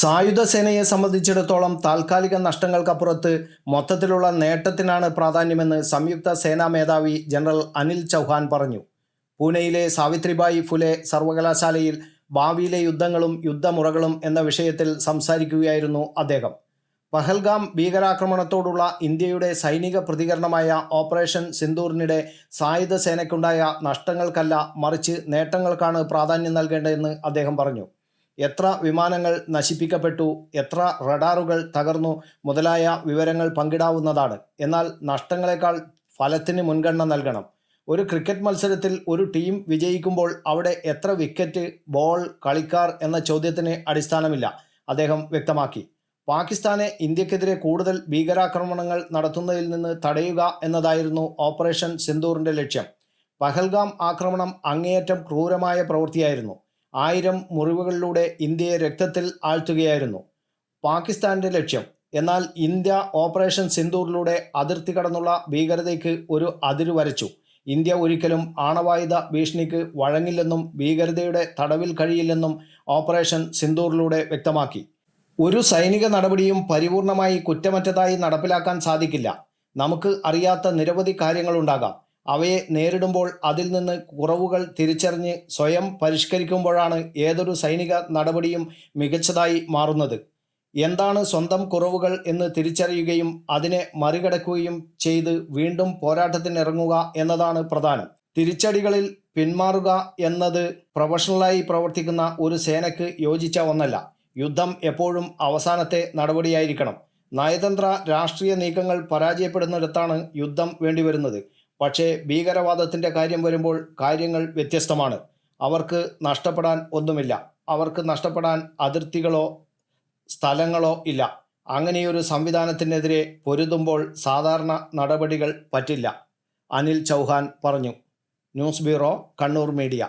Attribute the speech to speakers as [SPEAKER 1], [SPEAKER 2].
[SPEAKER 1] സായുധ സേനയെ സംബന്ധിച്ചിടത്തോളം താൽക്കാലിക നഷ്ടങ്ങൾക്കപ്പുറത്ത് മൊത്തത്തിലുള്ള നേട്ടത്തിനാണ് പ്രാധാന്യമെന്ന് സംയുക്ത സേനാ മേധാവി ജനറൽ അനിൽ ചൗഹാൻ പറഞ്ഞു. പൂനെയിലെ സാവിത്രിബായി ഫുലെ സർവകലാശാലയിൽ ഭാവിയിലെ യുദ്ധങ്ങളും യുദ്ധമുറകളും എന്ന വിഷയത്തിൽ സംസാരിക്കുകയായിരുന്നു അദ്ദേഹം. പഹൽഗാം ഭീകരാക്രമണത്തോടുള്ള ഇന്ത്യയുടെ സൈനിക പ്രതികരണമായ ഓപ്പറേഷൻ സിന്ദൂറിനിടെ സായുധ സേനയ്ക്കുണ്ടായ നഷ്ടങ്ങൾക്കല്ല മറിച്ച് നേട്ടങ്ങൾക്കാണ് പ്രാധാന്യം നൽകേണ്ടതെന്ന് അദ്ദേഹം പറഞ്ഞു. എത്ര വിമാനങ്ങൾ നശിപ്പിക്കപ്പെട്ടു എത്ര റഡാറുകൾ തകർന്നു മുതലായ വിവരങ്ങൾ പങ്കിടാവുന്നതാണ്. എന്നാൽ നഷ്ടങ്ങളെക്കാൾ ഫലത്തിന് മുൻഗണന നൽകണം. ഒരു ക്രിക്കറ്റ് മത്സരത്തിൽ ഒരു ടീം വിജയിക്കുമ്പോൾ അവിടെ എത്ര വിക്കറ്റ് ബോൾ കളിക്കാർ എന്ന ചോദ്യത്തിന് അടിസ്ഥാനമില്ല അദ്ദേഹം വ്യക്തമാക്കി. പാകിസ്ഥാനെ ഇന്ത്യക്കെതിരെ കൂടുതൽ ഭീകരാക്രമണങ്ങൾ നടത്തുന്നതിൽ നിന്ന് തടയുക എന്നതായിരുന്നു ഓപ്പറേഷൻ സിന്ദൂറിന്റെ ലക്ഷ്യം. പഹൽഗാം ആക്രമണം അങ്ങേയറ്റം ക്രൂരമായ പ്രവൃത്തിയായിരുന്നു. ആയിരം മുറിവുകളിലൂടെ ഇന്ത്യയെ രക്തത്തിൽ ആഴ്ത്തുകയായിരുന്നു. പാകിസ്ഥാന്റെ ലക്ഷ്യം എന്നാൽ ഇന്ത്യ ഓപ്പറേഷൻ സിന്ദൂറിലൂടെ അതിർത്തി കടന്നുള്ള ഭീകരതയ്ക്ക് ഒരു അതിര് വരച്ചു. ഇന്ത്യ ഒരിക്കലും ആണവായുധ ഭീഷണിക്ക് വഴങ്ങില്ലെന്നും ഭീകരതയുടെ തടവിൽ കഴിയില്ലെന്നും ഓപ്പറേഷൻ സിന്ദൂറിലൂടെ വ്യക്തമാക്കി. ഒരു സൈനിക നടപടിയും പരിപൂർണമായി കുറ്റമറ്റതായി നടപ്പിലാക്കാൻ സാധിക്കില്ല. നമുക്ക് അറിയാത്ത നിരവധി കാര്യങ്ങളുണ്ടാകാം. അവയെ നേരിടുമ്പോൾ അതിൽ നിന്ന് കുറവുകൾ തിരിച്ചറിഞ്ഞ് സ്വയം പരിഷ്കരിക്കുമ്പോഴാണ് ഏതൊരു സൈനിക നടപടിയും മികച്ചതായി മാറുന്നത്. എന്താണ് സ്വന്തം കുറവുകൾ എന്ന് തിരിച്ചറിയുകയും അതിനെ മറികടക്കുകയും ചെയ്ത് വീണ്ടും പോരാട്ടത്തിനിറങ്ങുക എന്നതാണ് പ്രധാനം. തിരിച്ചടികളിൽ പിന്മാറുക എന്നത് പ്രൊഫഷണലായി പ്രവർത്തിക്കുന്ന ഒരു സേനയ്ക്ക് യോജിച്ച ഒന്നല്ല. യുദ്ധം എപ്പോഴും അവസാനത്തെ നടപടിയായിരിക്കണം. നയതന്ത്ര രാഷ്ട്രീയ നീക്കങ്ങൾ പരാജയപ്പെടുന്നിടത്താണ് യുദ്ധം വേണ്ടിവരുന്നത്. പക്ഷേ ഭീകരവാദത്തിന്റെ കാര്യം വരുമ്പോൾ കാര്യങ്ങൾ വ്യത്യസ്തമാണ്. അവർക്ക് നഷ്ടപ്പെടാൻ ഒന്നുമില്ല. അവർക്ക് നഷ്ടപ്പെടാൻ അതിർത്തികളോ സ്ഥലങ്ങളോ ഇല്ല. അങ്ങനെയൊരു സംവിധാനത്തിനെതിരെ പൊരുതുമ്പോൾ സാധാരണ നടപടികൾ പറ്റില്ല. അനിൽ ചൗഹാൻ പറഞ്ഞു. News bureau Kannur media.